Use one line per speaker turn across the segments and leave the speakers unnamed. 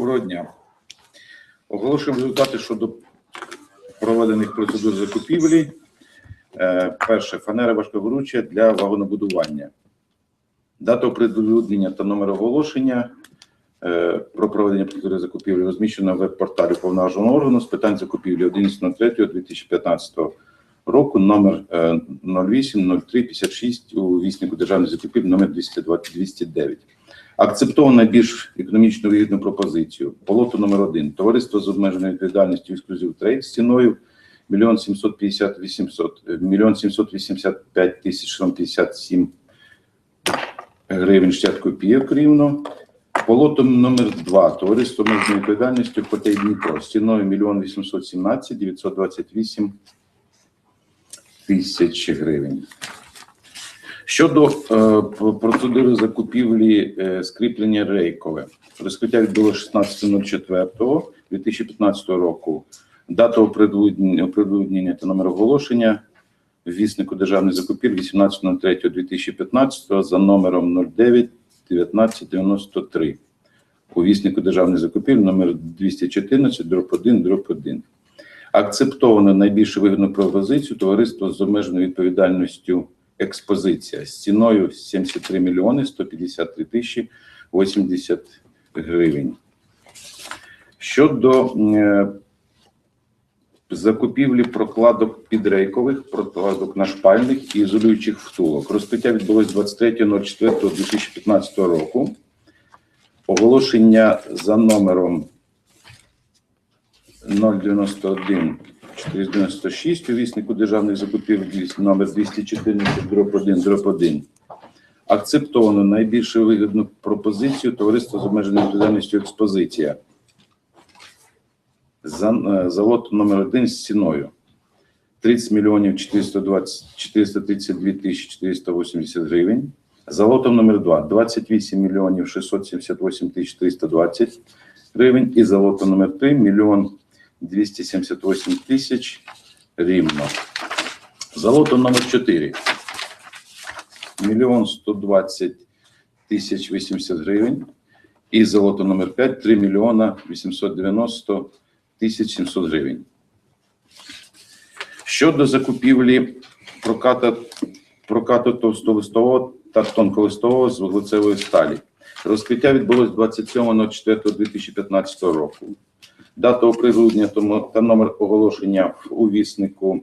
Доброго дня. Оголошуємо результати щодо проведених процедур закупівлі. Е, Перше фанера важковируча для вагонобудування. Дата оприлюднення та номер оголошення е, про проведення процедури закупівлі розміщено на веб-порталі повноваженого органу з питань закупівлі 11.03.2015 року, номер е, 080356 у віснику державної закупівлі номер 220 209. Акцептовано найбільш економічно вигідну пропозицію. Полоту номер 1 Товариство з обмеженою відповідальністю «Ексклюзив Трейд» з ціною 1 750 800, 1 785 тисяч 57 гривень 60 копійок рівно. Полотом номер 2 Товариство з обмеженою відповідальністю «Хотей Дніпро» з ціною 1 817 928 тисяч гривень. Щодо е, процедури закупівлі е, скріплення рейкове, розкриття відбулося 16.04.2015 року. Дата оприлюднення та номер оголошення в віснику державних закупівель 18.03.2015 за номером 09 1993. У віснику державних закупівель номер 214 дроб 1 дроб 1. Акцептовано найбільш вигідну пропозицію товариство з обмеженою відповідальністю експозиція з ціною 73 мільйони 153 тисячі 80 гривень. Щодо е, закупівлі прокладок підрейкових, прокладок нашпальних і ізолюючих втулок. Розкриття відбулось 23.04.2015 року. Оголошення за номером 091 496 у віснику державних закупівель номер 214 дроб 1 дроб 1. Акцептовано найбільш вигідну пропозицію товариства з обмеженою відповідальністю експозиція. Е, завод номер 1 з ціною 30 мільйонів 432 тисячі 480 гривень. За лотом номер 2 28 мільйонів 678 тисяч 320 гривень. І за лотом номер 3 мільйон 278 тисяч рівно. За лотом номер 4 мільйон 120 тисяч 80 гривень. І за лотом номер 5 3 мільйона 890 тисяч 700 гривень. Щодо закупівлі проката, прокату товстолистового та тонколистового з вуглецевої сталі. Розкриття відбулось 27.04.2015 року. Дата оприлюднення та номер оголошення у віснику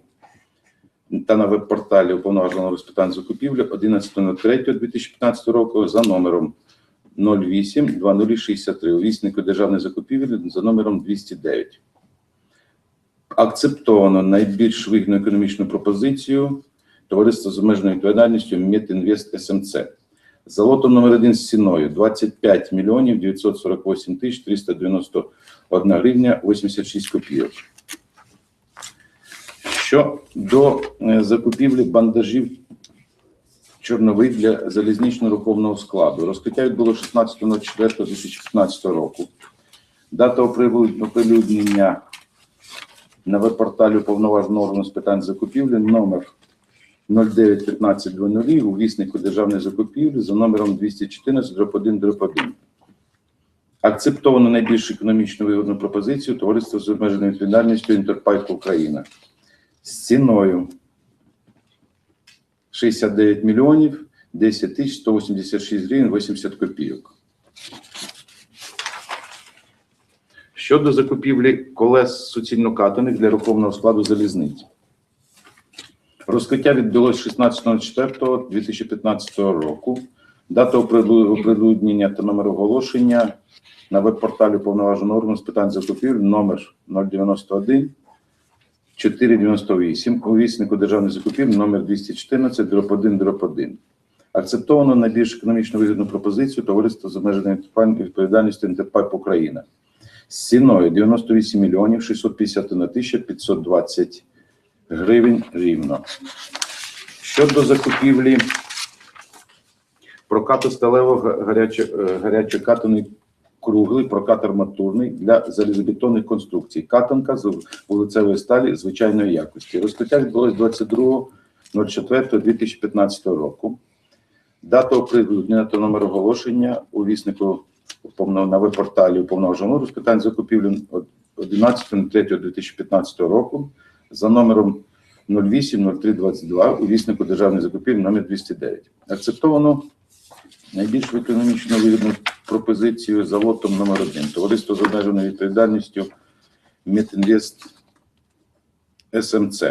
та на веб-порталі уповноваженого з питань закупівлі 11.03.2015 року за номером 08 2063 у віснику державної закупівлі за номером 209. Акцептовано найбільш вигідну економічну пропозицію товариства з обмеженою відповідальністю Мітінвест СМЦ. За лотом номер 1 з ціною 25 мільйонів 948 тисяч 391 гривня 86 копійок. Щодо е, закупівлі бандажів чорнових для залізнично-руховного складу. Розкриття відбулося 16.04.2015 року. Дата оприлюднення на веб-порталі уповноваженого органу з питань закупівлі номер 091500 у віснику державної закупівлі за номером 214 дроб 1 дроб 1. Акцептовано найбільш економічно вигідну пропозицію товариства з обмеженою відповідальністю Інтерпайп Україна з ціною 69 мільйонів 10 тисяч 186 гривень 80 копійок. Щодо закупівлі колес суцільнокатаних для рухомого складу залізниць. Розкриття відбулось 16.04.2015 року. Дата оприлюднення та номер оголошення на веб-порталі повноваженого органу з питань закупівель номер 091 498 у віснику державних закупівель номер 214 дроб 1 дроб 1. Акцептовано найбільш економічно вигідну пропозицію товариства з обмеженою відповідальністю Інтерпайп Україна з ціною 98 мільйонів 651 тисяча 520 гривень рівно. Щодо закупівлі прокату сталевого е, гарячокатаної круглий прокат арматурний для залізобетонних конструкцій. Катанка з вулицевої сталі звичайної якості. Розкриття відбулось 22.04.2015 року. Дата оприлюднення та номер оголошення у віснику на веб-порталі уповноваженого з питань закупівлі 11.03.2015 року за номером 080322 у віснику державної закупівлі номер 209. Акцептовано найбільш економічно вигідну пропозицію за лотом номер 1 Товариство з обмеженою відповідальністю Мітінвест СМЦ.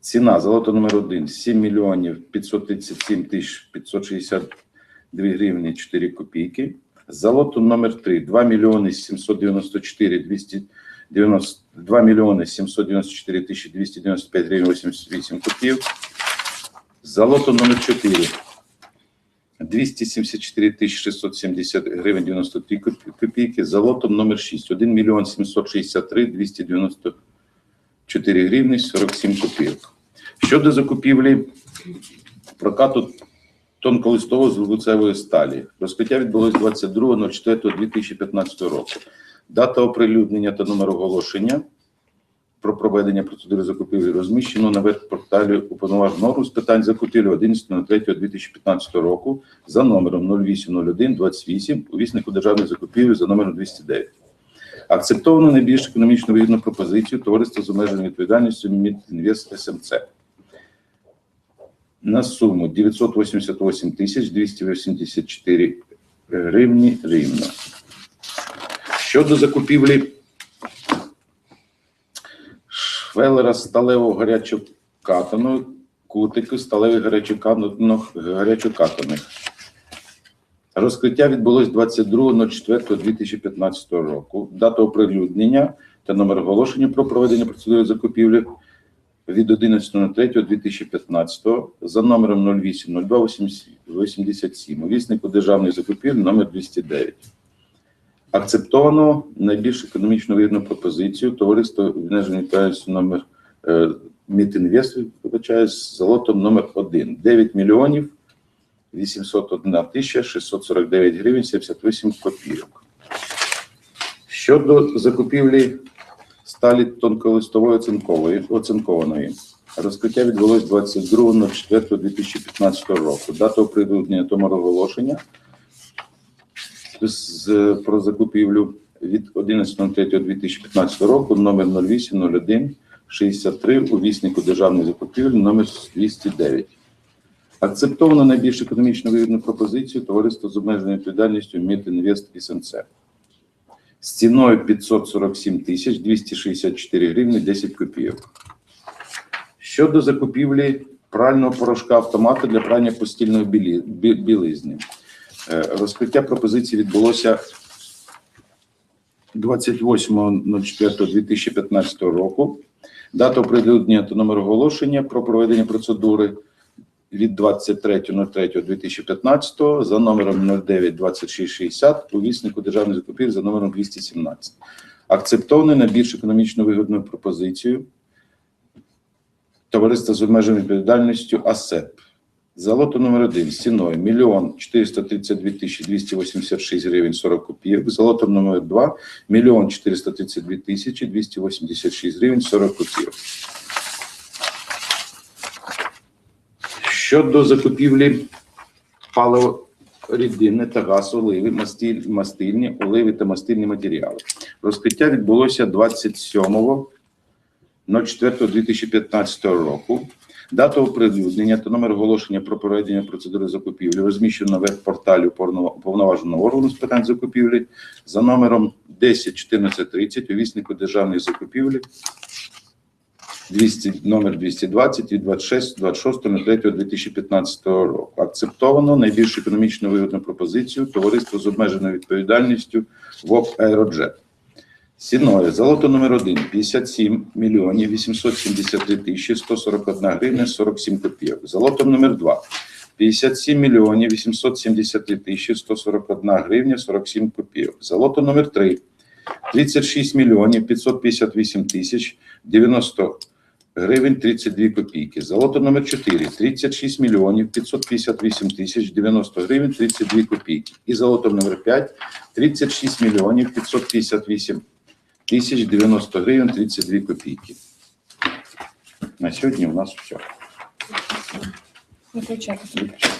Ціна за лото номер 1 7 мільйонів 537 тисяч 562 гривні 4 копійки. За лото номер 3 2 мільйони 794 290 2 мільйони 794 тисячі 295 гривень 88 копійок. За лото номер 4 274 тисячі 670 гривень 93 коп- копійки. За лотом номер 6 1 мільйон 763 294 гривні 47 копійок. Щодо закупівлі прокату тонколистової звуцевої сталі. Розкриття відбулось 22.04.2015 року. Дата оприлюднення та номер оголошення про проведення процедури закупівлі розміщено на веб-порталі уповноваженого з питань закупівлі 11.03.2015 року за номером 0801 28 у віснику державної закупівлі за номером 209. Акцептовано найбільш економічно вигідну пропозицію товариства з обмеженою відповідальністю Мідінвест СМЦ на суму 988 тисяч 284 гривні рівно. Щодо закупівлі швелера сталевого гарячокатаного, кутики сталевих гарячокатаних. Розкриття відбулось 22.04.2015 року. Дата оприлюднення та номер оголошення про проведення процедури закупівлі від 11.03.2015 за номером 080287 у віснику державної закупівлі номер 209. Акцептовано найбільш економічно вигідну пропозицію обмеженої відповідальності номер е, Мітінвест, вибачаюсь, за лотом номер 1 9 мільйонів 801 тисяча 649 гривень 78 копійок. Щодо закупівлі сталі тонколистової оцинкової, оцинкованої. Розкриття відбулось 22.04.2015 року. Дата оприлюднення тому оголошення з, про закупівлю від 11.03.2015 року номер 0801 63 у віснику державної закупівлі номер 209. Акцептовано найбільш економічно вигідну пропозицію товариство з обмеженою відповідальністю Мідінвест СМЦ з ціною 547 тисяч 264 гривні 10 копійок. Щодо закупівлі прального порошка автомата для прання постільної білі- білизни. Е, Розкриття пропозиції відбулося 28.04.2015 року. Дата оприлюднення та номер оголошення про проведення процедури від 23.03.2015 за номером 092660 у віснику державних закупівель за номером 217. Акцептований на більш економічно вигідну пропозицію товариства з обмеженою відповідальністю АСЕП. За лото номер 1 з ціною 1 432 тисячі 286 гривень 40 копійок. За лотом номер 2 1 432 тисячі 286 гривень 40 копійок. Щодо закупівлі паливо рідини та газ, оливи, мастиль, мастильні, оливи та мастильні матеріали. Розкриття відбулося 27.04.2015 року. Дата оприлюднення та номер оголошення про проведення процедури закупівлі розміщено на веб-порталі уповноваженого органу з питань закупівлі за номером 101430 у віснику державної закупівлі 200, номер 220 від 26 26.03.2015 року. Акцептовано найбільш економічно вигідну пропозицію товариство з обмеженою відповідальністю ВОК «Аероджет». Ціною за лото номер 1 57 мільйонів 873 тисячі 141 гривня 47 копійок. За лотом номер 2 57 мільйонів 873 тисячі 141 гривня 47 копійок. За лото номер 3 36 мільйонів 558 тисяч 90 гривень 32 копійки. За лото номер 4 36 мільйонів 558 тисяч 90 гривень 32 копійки. І за лотом номер 5 36 мільйонів 558 тисяч 90 гривень 32 копійки. На сьогодні у нас все.
Виключайте.